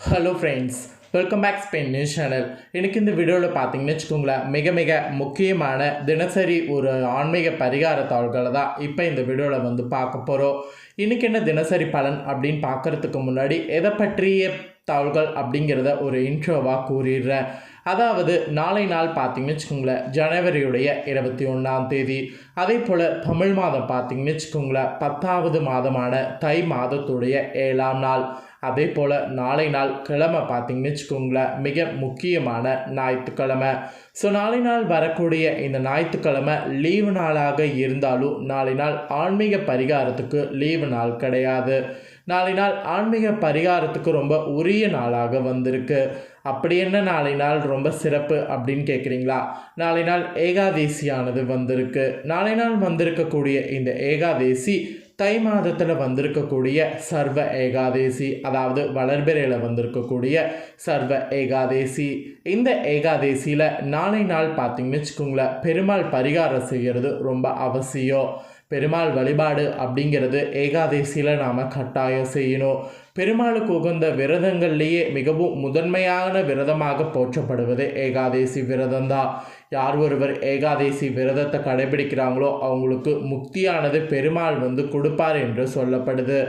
Hello friends welcome back Spain news channel எனக்கு இந்த வீடியோவில் பார்த்தீங்கன்னு வச்சுக்கோங்களேன் மிக மிக முக்கியமான தினசரி ஒரு ஆன்மீக பரிகார தாள்களை தான் இப்போ இந்த வீடியோவில் வந்து பார்க்க போகிறோம் இன்றைக்கி என்ன தினசரி பலன் அப்படின்னு பார்க்குறதுக்கு முன்னாடி எதை பற்றிய தாள்கள் அப்படிங்கிறத ஒரு இன்ட்ரோவாக கூறிடுறேன். அதாவது நாளை நாள் பார்த்தீங்கன்னு வச்சுக்கோங்களேன் ஜனவரியுடைய இருபத்தி ஒன்றாம் தேதி. அதே போல் தமிழ் மாதம் பார்த்தீங்கன்னு வச்சுக்கோங்களேன் பத்தாவது மாதமான தை மாதத்துடைய ஏழாம் நாள். அதே போல் நாளை நாள் கிழமை பார்த்தீங்கன்னு வச்சுக்கோங்களேன் மிக முக்கியமான ஞாயிற்றுக்கிழமை. ஸோ நாளை நாள் வரக்கூடிய இந்த ஞாயிற்றுக்கிழமை லீவு நாளாக இருந்தாலும் நாளை நாள் ஆன்மீக பரிகாரத்துக்கு லீவு நாள் கிடையாது. நாளை நாள் ஆன்மீக பரிகாரத்துக்கு ரொம்ப உரிய நாளாக வந்திருக்கு. அப்படி என்ன நாளை நாள் ரொம்ப சிறப்பு அப்படின்னு கேட்குறீங்களா நாளை நாள் ஏகாதேசியானது வந்திருக்கு. நாளை நாள் வந்திருக்கக்கூடிய இந்த ஏகாதேசி தை மாதத்தில் வந்திருக்கக்கூடிய சர்வ ஏகாதேசி அதாவது வளர்பிறையில் வந்திருக்கக்கூடிய சர்வ ஏகாதேசி. இந்த ஏகாதேசியில் நாளை நாள் பார்த்தீங்கன்னு வச்சுக்கோங்களேன் பெருமாள் பரிகாரம் செய்கிறது ரொம்ப அவசியம். பெருமாள் வழிபாடு அப்படிங்கிறது ஏகாதசியில் நாம் கட்டாயம் செய்யணும். பெருமாளுக்கு உகந்த விரதங்கள்லேயே மிகவும் முதன்மையான விரதமாக போற்றப்படுவது ஏகாதேசி விரதம்தான். யார் ஒருவர் ஏகாதேசி விரதத்தை கடைபிடிக்கிறாங்களோ அவங்களுக்கு முக்தியானது பெருமாள் வந்து கொடுப்பார் என்று சொல்லப்படுது.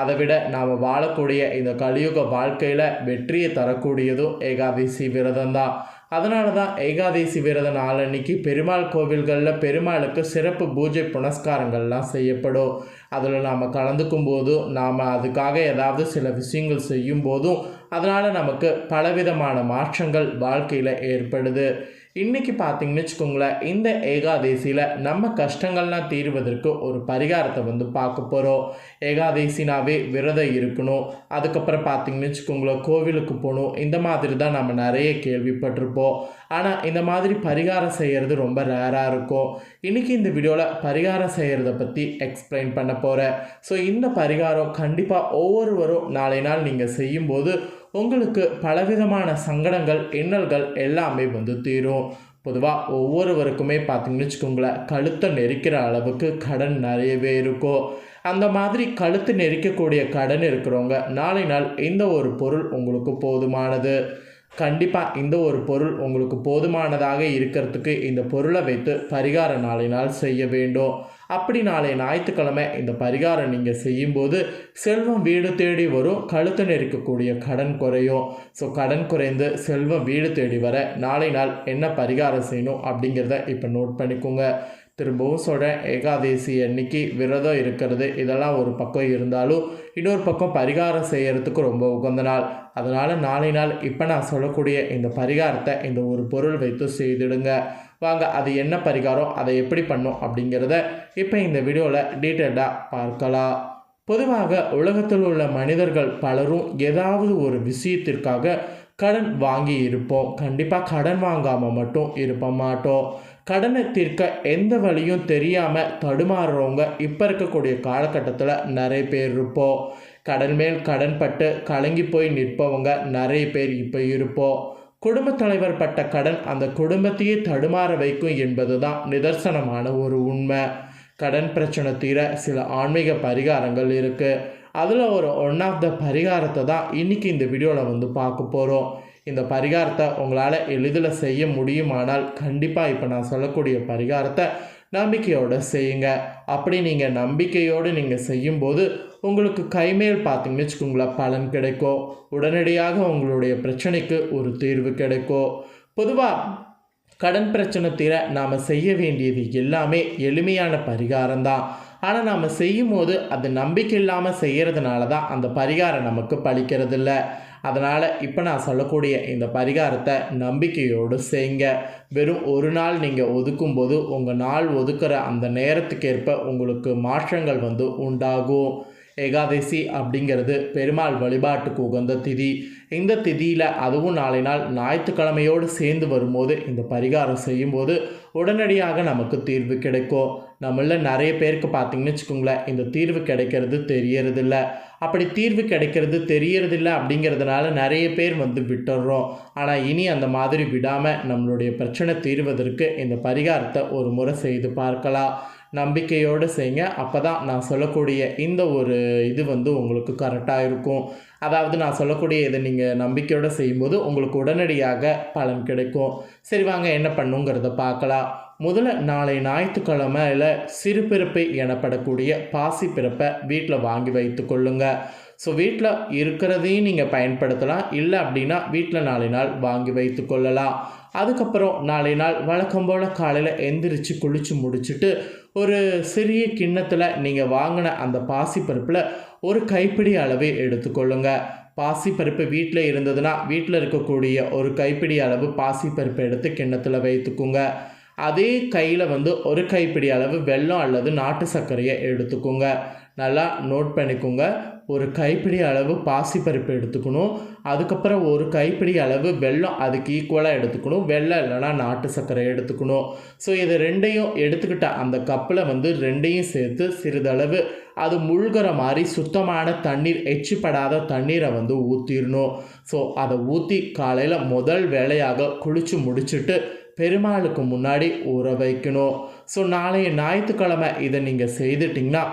அதை விட நாம் வாழக்கூடிய இந்த கலியுக வாழ்க்கையில் வெற்றியை தரக்கூடியதும் ஏகாதசி விரதம் தான் அதனால தான் ஏகாதசி விரத நாளன்னைக்கு பெருமாள் கோவில்களில் பெருமாளுக்கு சிறப்பு பூஜை புனஸ்காரங்கள்லாம் செய்யப்படும். அதில் நாம் கலந்துக்கும் போதும் நாம் அதுக்காக ஏதாவது சில விஷயங்கள் செய்யும் போதும் அதனால் நமக்கு பலவிதமான மாற்றங்கள் வாழ்க்கையில் ஏற்படுது. இன்றைக்கி பார்த்தீங்கன்னு வச்சுக்கோங்களேன் இந்த ஏகாதேசியில் நம்ம கஷ்டங்கள்லாம் தீர்வதற்கு ஒரு பரிகாரத்தை வந்து பார்க்க போகிறோம் ஏகாதேசினாவே விரதம் இருக்கணும். அதுக்கப்புறம் பார்த்தீங்கன்னு வச்சுக்கோங்களேன் கோவிலுக்கு போகணும். இந்த மாதிரி தான் நம்ம நிறைய கேள்விப்பட்டிருப்போம். ஆனால் இந்த மாதிரி பரிகாரம் செய்கிறது ரொம்ப ரேராக இருக்கும். இன்றைக்கி இந்த வீடியோவில் பரிகாரம் செய்கிறத பற்றி எக்ஸ்பிளைன் பண்ண போகிறேன் ஸோ இந்த பரிகாரம் கண்டிப்பாக ஒவ்வொருவரும் நாளை நாள் நீங்கள் செய்யும்போது உங்களுக்கு பலவிதமான சங்கடங்கள் இன்னல்கள் எல்லாமே வந்து தீரும். பொதுவாக ஒவ்வொருவருக்குமே பார்த்தீங்கன்னு வச்சுக்கோங்களேன் கழுத்தை நெரிக்கிற அளவுக்கு கடன் நிறையவே இருக்கும். அந்த மாதிரி கழுத்து நெரிக்கக்கூடிய கடன் இருக்கிறவங்க நாளை நாள் இந்த ஒரு பொருள் உங்களுக்கு போதுமானது. கண்டிப்பாக இந்த ஒரு பொருள் உங்களுக்கு போதுமானதாக இருக்கிறதுக்கு இந்த பொருளை வைத்து பரிகார நாளை நாள் செய்ய வேண்டும். அப்படி நாளை ஞாயிற்றுக்கிழமை இந்த பரிகாரம் நீங்கள் செய்யும்போது செல்வம் வீடு தேடி வரும். கழுத்து நெருக்கக்கூடிய கடன் குறையும். ஸோ கடன் குறைந்து செல்வம் வீடு தேடி வர நாளை நாள் என்ன பரிகாரம் செய்யணும் அப்படிங்கிறத இப்போ நோட் பண்ணிக்கோங்க. திரும்பவும் சொல்கிறேன் ஏகாதேசி அன்னைக்கு விரதம் இருக்கிறது. இதெல்லாம் ஒரு பக்கம் இருந்தாலும் இன்னொரு பக்கம் பரிகாரம் செய்கிறதுக்கு ரொம்ப உகந்த நாள். அதனால் நாளை நாள் இப்போ நான் சொல்லக்கூடிய இந்த பரிகாரத்தை இந்த ஒரு பொருள் வைத்து செய்திடுங்க. வாங்க அது என்ன பரிகாரம் அதை எப்படி பண்ணும் அப்படிங்கிறத இப்போ இந்த வீடியோவில் டீட்டெயில்டாக பார்க்கலாம். பொதுவாக உலகத்தில் உள்ள மனிதர்கள் பலரும் ஏதாவது ஒரு விஷயத்திற்காக கடன் வாங்கி இருப்போம். கண்டிப்பாக கடன் வாங்காமல் மட்டும் இருப்ப மாட்டோம். கடனை தீர்க்க எந்த வழியும் தெரியாமல் தடுமாறுறவங்க இப்போ இருக்கக்கூடிய காலகட்டத்தில் நிறைய பேர் இருப்போம். கடன் மேல் கடன் பட்டு கலங்கி போய் நிற்பவங்க நிறைய பேர் இப்போ இருப்போம். குடும்ப தலைவர் பட்ட கடன் அந்த குடும்பத்தையே தடுமாற வைக்கும் என்பது தான் நிதர்சனமான ஒரு உண்மை. கடன் பிரச்சனை தீர சில ஆன்மீக பரிகாரங்கள் இருக்குது அதில் ஒரு ஒன் ஆஃப் த பரிகாரத்தை தான் இன்றைக்கி இந்த வீடியோவில் வந்து பார்க்க போகிறோம் இந்த பரிகாரத்தை உங்களால் எளிதில் செய்ய முடியுமானால் கண்டிப்பாக இப்போ நான் சொல்லக்கூடிய பரிகாரத்தை நம்பிக்கையோடு செய்யுங்க. அப்படி நீங்கள் நம்பிக்கையோடு நீங்கள் செய்யும்போது உங்களுக்கு கைமேல் பார்த்தீங்கன்னு வச்சுக்கோங்களேன் பலன் கிடைக்கும். உடனடியாக உங்களுடைய பிரச்சனைக்கு ஒரு தீர்வு கிடைக்கும். பொதுவாக கடன் பிரச்சனை தீர நாம் செய்ய வேண்டியது எல்லாமே எளிமையான பரிகாரம் தான் ஆனால் நாம் செய்யும் போது அது நம்பிக்கை இல்லாமல் செய்கிறதுனால தான் அந்த பரிகாரம் நமக்கு பழிக்கிறதில்ல. அதனால் இப்போ நான் சொல்லக்கூடிய இந்த பரிகாரத்தை நம்பிக்கையோடு செய்ங்க. வெறும் ஒரு நாள் நீங்கள் ஒதுக்கும்போது உங்கள் நாள் ஒதுக்குற அந்த நேரத்துக்கேற்ப உங்களுக்கு மாற்றங்கள் வந்து உண்டாகும். ஏகாதசி அப்படிங்கிறது பெருமாள் வழிபாட்டுக்கு உகந்த திதி. இந்த திதியில் அதுவும் நாளை நாள் ஞாயிற்றுக்கிழமையோடு சேர்ந்து வரும்போது இந்த பரிகாரம் செய்யும்போது உடனடியாக நமக்கு தீர்வு கிடைக்கும். நம்மள நிறைய பேருக்கு பார்த்தீங்கன்னு வச்சுக்கோங்களேன் இந்த தீர்வு கிடைக்கிறது தெரியறதில்ல. அப்படி தீர்வு கிடைக்கிறது தெரியறதில்ல அப்படிங்கிறதுனால நிறைய பேர் வந்து விட்டுடுறோம் ஆனால் இனி அந்த மாதிரி விடாமல் நம்மளுடைய பிரச்சனை தீர்வதற்கு இந்த பரிகாரத்தை ஒரு முறை செய்து பார்க்கலாம். நம்பிக்கையோடு செய்யுங்க. அப்போ தான் நான் சொல்லக்கூடிய இந்த ஒரு இது வந்து உங்களுக்கு கரெக்டாக இருக்கும். அதாவது நான் சொல்லக்கூடிய இதை நீங்கள் நம்பிக்கையோடு செய்யும்போது உங்களுக்கு உடனடியாக பலன் கிடைக்கும். சரி வாங்க என்ன பண்ணுங்கிறத பார்க்கலாம். முதல்ல நாளை ஞாயிற்றுக்கிழமையில் சிறுபிறப்பு எனப்படக்கூடிய பாசி பிறப்பை வீட்டில் வாங்கி வைத்து கொள்ளுங்கள் ஸோ வீட்டில் இருக்கிறதையும் நீங்கள் பயன்படுத்தலாம். இல்லை அப்படின்னா வீட்டில் நாளை நாள் வாங்கி வைத்து கொள்ளலாம். அதுக்கப்புறம் நாளை நாள் வழக்கம் போல் காலையில் எந்திரிச்சு குளித்து முடிச்சுட்டு ஒரு சிறிய கிண்ணத்தில் நீங்கள் வாங்கின அந்த பாசிப்பருப்பில் ஒரு கைப்பிடி அளவு எடுத்துக்கொள்ளுங்க. பாசிப்பருப்பு வீட்டில் இருந்ததுன்னா வீட்டில் இருக்கக்கூடிய ஒரு கைப்பிடி அளவு பாசிப்பருப்பு எடுத்து கிண்ணத்தில் வைத்துக்குங்க. அதே கையில் வந்து ஒரு கைப்பிடி அளவு வெல்லம் அல்லது நாட்டு சர்க்கரையை எடுத்துக்கோங்க. நல்லா நோட் பண்ணிக்கோங்க. ஒரு கைப்பிடி அளவு பாசிப்பருப்பு எடுத்துக்கணும். அதுக்கப்புறம் ஒரு கைப்பிடி அளவு வெல்லம் அதுக்கு ஈக்குவலாக எடுத்துக்கணும். வெள்ளம் இல்லைனா நாட்டு சர்க்கரை எடுத்துக்கணும். ஸோ இது ரெண்டையும் எடுத்துக்கிட்ட அந்த கப்பில் வந்து ரெண்டையும் சேர்த்து சிறிதளவு அது முழுகிற மாதிரி சுத்தமான தண்ணீர் எச்சுப்படாத தண்ணீரை வந்து ஊற்றிடணும் ஸோ அதை ஊற்றி காலையில் முதல் வேலையாக குளித்து முடிச்சுட்டு பெருமாளுக்கு முன்னாடி ஊற வைக்கணும். ஸோ நாளைய ஞாயிற்றுக்கிழமை இதை நீங்கள் செய்துட்டிங்கன்னா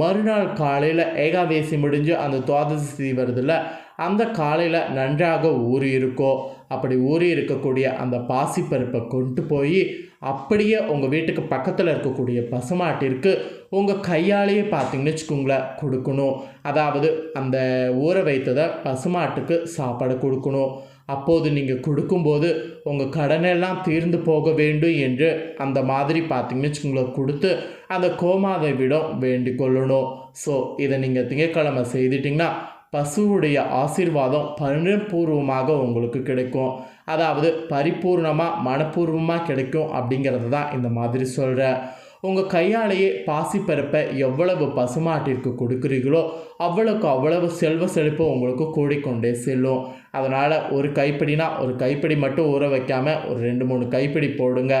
மறுநாள் காலையில் ஏகாதேசி முடிஞ்சு அந்த துவாதசி வருதுல்ல அந்த காலையில் நன்றாக ஊறி இருக்கோ அப்படி ஊறி இருக்கக்கூடிய அந்த பாசிப்பருப்பை கொண்டு போய் அப்படியே உங்கள் வீட்டுக்கு பக்கத்தில் இருக்கக்கூடிய பசுமாட்டிற்கு உங்கள் கையாலேயே பார்த்தீங்கன்னு வச்சுக்கோங்களேன் கொடுக்கணும். அதாவது அந்த ஊற வைத்ததை பசுமாட்டுக்கு சாப்பாடு கொடுக்கணும். அப்போது நீங்கள் கொடுக்கும்போது உங்கள் கடனெல்லாம் தீர்ந்து போக வேண்டும் என்று அந்த மாதிரி பார்த்தீங்கன்னு வச்சுக்கோங்களேன் கொடுத்து அந்த கோமாதைவிடம் வேண்டிக் கொள்ளணும். ஸோ இதை நீங்கள் திங்கக்கிழமை செய்துட்டிங்கன்னா பசுவுடைய ஆசீர்வாதம் பரிபூர்வமாக உங்களுக்கு கிடைக்கும். அதாவது பரிபூர்ணமாக மனப்பூர்வமாக கிடைக்கும் அப்படிங்கிறது தான் இந்த மாதிரி சொல்கிறேன் உங்கள் கையாலேயே பாசிப்பருப்பை எவ்வளவு பசுமாட்டிற்கு கொடுக்குறீங்களோ அவ்வளோக்கு அவ்வளவு செல்வ செழிப்பு உங்களுக்கு கூடிக்கொண்டே செல்லும். அதனால் ஒரு கைப்பிடினா ஒரு கைப்பிடி மட்டும் ஊற வைக்காமல் ஒரு ரெண்டு மூணு கைப்பிடி போடுங்க.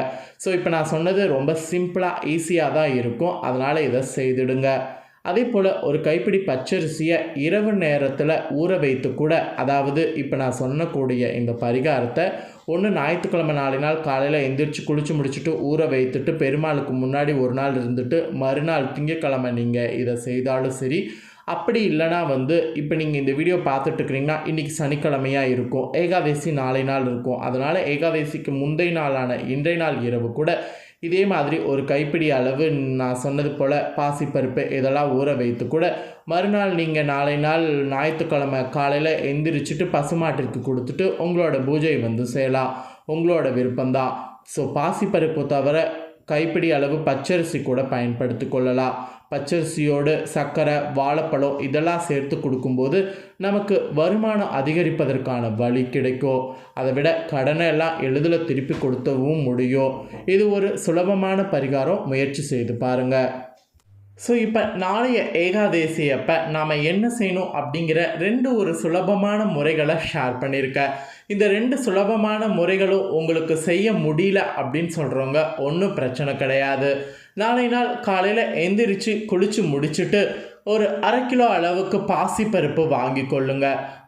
ஸோ இப்போ நான் சொன்னது ரொம்ப சிம்பிளாக ஈஸியாக தான் இருக்கும். அதனால் இதை செய்துடுங்க. அதே போல் ஒரு கைப்பிடி பச்சரிசியை இரவு நேரத்தில் ஊற வைத்து கூட அதாவது இப்போ நான் சொன்னக்கூடிய இந்த பரிகாரத்தை ஒன்று ஞாயிற்றுக்கிழமை நாலு நாள் காலையில் எந்திரிச்சு குளித்து முடிச்சுட்டு ஊற வைத்துட்டு பெருமாளுக்கு முன்னாடி ஒரு நாள் இருந்துட்டு மறுநாள் திங்கக்கிழமை நீங்கள் இதை செய்தாலும் சரி அப்படி இல்லைனா வந்து இப்போ நீங்கள் இந்த வீடியோ பார்த்துட்டு இருக்கிறீங்கன்னா இன்றைக்கி சனிக்கிழமையாக இருக்கும் ஏகாதசி நாளை நாள் இருக்கும். அதனால் ஏகாதசிக்கு முந்தைய நாளான இன்றைய நாள் இரவு கூட இதே மாதிரி ஒரு கைப்பிடி அளவு நான் சொன்னது போல் பாசிப்பருப்பு இதெல்லாம் ஊற வைத்து கூட மறுநாள் நீங்கள் நாளை நாள் ஞாயிற்றுக்கிழமை காலையில் எந்திரிச்சிட்டு பசுமாட்டிற்கு கொடுத்துட்டு உங்களோட பூஜை வந்து செய்யலாம். உங்களோட விருப்பம்தான். ஸோ பாசிப்பருப்பு தவிர கைப்பிடி அளவு பச்சரிசி கூட பயன்படுத்தி கொள்ளலாம். பச்சரிசியோடு சர்க்கரை வாழைப்பழம் இதெல்லாம் சேர்த்து கொடுக்கும்போது நமக்கு வருமானம் அதிகரிப்பதற்கான வழி கிடைக்கும். அதை விட கடனை எல்லாம் எளிதில் திருப்பி கொடுத்தவும் முடியும். இது ஒரு சுலபமான பரிகாரம். முயற்சி செய்து பாருங்கள் ஸோ இப்போ நாளைய ஏகாதேசி அப்போ நாம் என்ன செய்யணும் அப்படிங்கிற ரெண்டு ஒரு சுலபமான முறைகளை ஷேர் பண்ணியிருக்கேன் இந்த ரெண்டு சுலபமான முறைகளும் உங்களுக்கு செய்ய முடியல அப்படின்னு சொல்கிறவங்க ஒன்றும் பிரச்சனை கிடையாது. நாளை நாள் காலையில் எந்திரிச்சு குளித்து முடிச்சுட்டு ஒரு அரை கிலோ அளவுக்கு பாசிப்பருப்பு வாங்கி கொள்ளுங்க.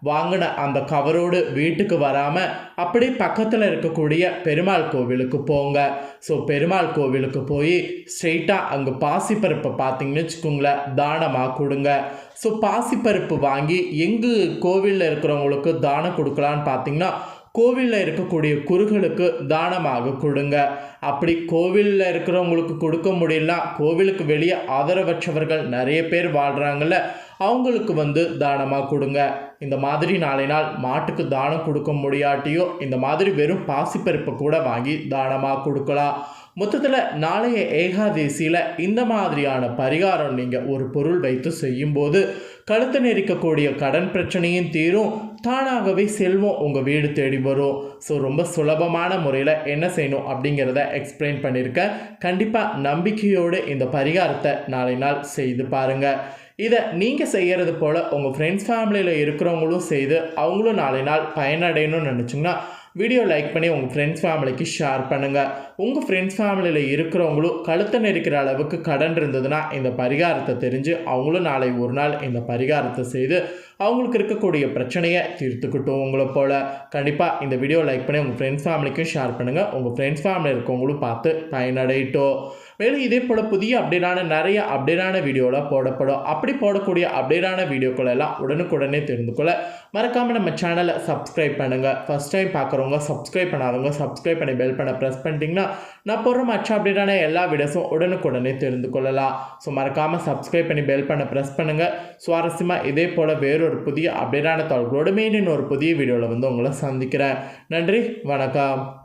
வாங்கின அந்த கவரோடு வீட்டுக்கு வராமல் அப்படியே பக்கத்தில் இருக்கக்கூடிய பெருமாள் கோவிலுக்கு போங்க. ஸோ பெருமாள் கோவிலுக்கு போய் ஸ்ட்ரெயிட்டாக அங்கே பாசிப்பருப்பை பார்த்தீங்கன்னு வச்சுக்கோங்களேன் தானமாக கொடுங்க. ஸோ பாசிப்பருப்பு வாங்கி எங்கு கோவிலில் இருக்கிறவங்களுக்கு தானம் கொடுக்கலான்னு பார்த்தீங்கன்னா கோவிலில் இருக்கக்கூடிய குருகளுக்கு தானமாக கொடுங்க. அப்படி கோவிலில் இருக்கிறவங்களுக்கு கொடுக்க முடியலனா கோவிலுக்கு வெளியே ஆதரவற்றவர்கள் நிறைய பேர் வாழ்கிறாங்கல்ல அவங்களுக்கு வந்து தானமாக கொடுங்க. இந்த மாதிரி நாளை நாள் மாட்டுக்கு தானம் கொடுக்க முடியாட்டியோ இந்த மாதிரி வெறும் பாசிப்பருப்பை கூட வாங்கி தானமாக கொடுக்கலாம். மொத்தத்தில் நாளைய ஏகாதேசியில் இந்த மாதிரியான பரிகாரம் நீங்கள் ஒரு பொருள் வைத்து செய்யும்போது கழுத்து நெரிக்கக்கூடிய கடன் பிரச்சனையும் தீரும் தானாகவே செல்வம் உங்கள் வீடு தேடி வரும். ஸோ ரொம்ப சுலபமான முறையில் என்ன செய்யணும் அப்படிங்கிறத எக்ஸ்பிளைன் பண்ணியிருக்கேன் கண்டிப்பாக நம்பிக்கையோடு இந்த பரிகாரத்தை நாளை நாள் செய்து பாருங்கள் இதை நீங்கள் செய்கிறது போல் உங்கள் ஃப்ரெண்ட்ஸ் ஃபேமிலியில் இருக்கிறவங்களும் செய்து அவங்களும் நாளை நாள் பயனடையணும்னு நினச்சிங்கன்னா வீடியோ லைக் பண்ணி உங்கள் ஃப்ரெண்ட்ஸ் ஃபேமிலிக்கு ஷேர் பண்ணுங்கள் உங்கள் ஃப்ரெண்ட்ஸ் ஃபேமிலியில் இருக்கிறவங்களும் கழுத்தை நெரிக்கிற அளவுக்கு கடன் இருந்ததுன்னா இந்த பரிகாரத்தை தெரிஞ்சு அவங்களும் நாளை ஒரு நாள் இந்த பரிகாரத்தை செய்து அவங்களுக்கு இருக்கக்கூடிய பிரச்சனையை தீர்த்துக்கிட்டோம் உங்களை போல். கண்டிப்பாக இந்த வீடியோ லைக் பண்ணி உங்கள் ஃப்ரெண்ட்ஸ் ஃபேமிலிக்கும் ஷேர் பண்ணுங்கள் உங்கள் ஃப்ரெண்ட்ஸ் ஃபேமிலி இருக்கவங்களும் பார்த்து பயனடையிட்டோம். மேலும் இதே போல் புதிய அப்டேட்டான நிறைய அப்டேட்டான வீடியோவில் போடப்படும். அப்படி போடக்கூடிய அப்டேட்டான வீடியோக்கள் எல்லாம் உடனுக்குடனே தெரிந்து கொள்ள மறக்காமல் நம்ம சேனலை சப்ஸ்கிரைப் பண்ணுங்கள் ஃபஸ்ட் டைம் பார்க்குறவங்க சப்ஸ்கிரைப் பண்ணாதவங்க சப்ஸ்கிரைப் பண்ணி பெல் பண்ண ப்ரெஸ் பண்ணிட்டீங்கன்னா நான் போடுற மற்ற அப்டேட்டான எல்லா வீடியோஸும் உடனுக்குடனே தெரிந்து கொள்ளலாம். ஸோ மறக்காமல் சப்ஸ்கிரைப் பண்ணி பெல் பண்ண ப்ரெஸ் பண்ணுங்கள் சுவாரஸ்யமாக இதே போல் வேறொரு புதிய அப்டேட்டான தகவல்களோடு மீண்டும் ஒரு புதிய வீடியோவில் வந்து உங்களை சந்திக்கிறேன். நன்றி வணக்கம்.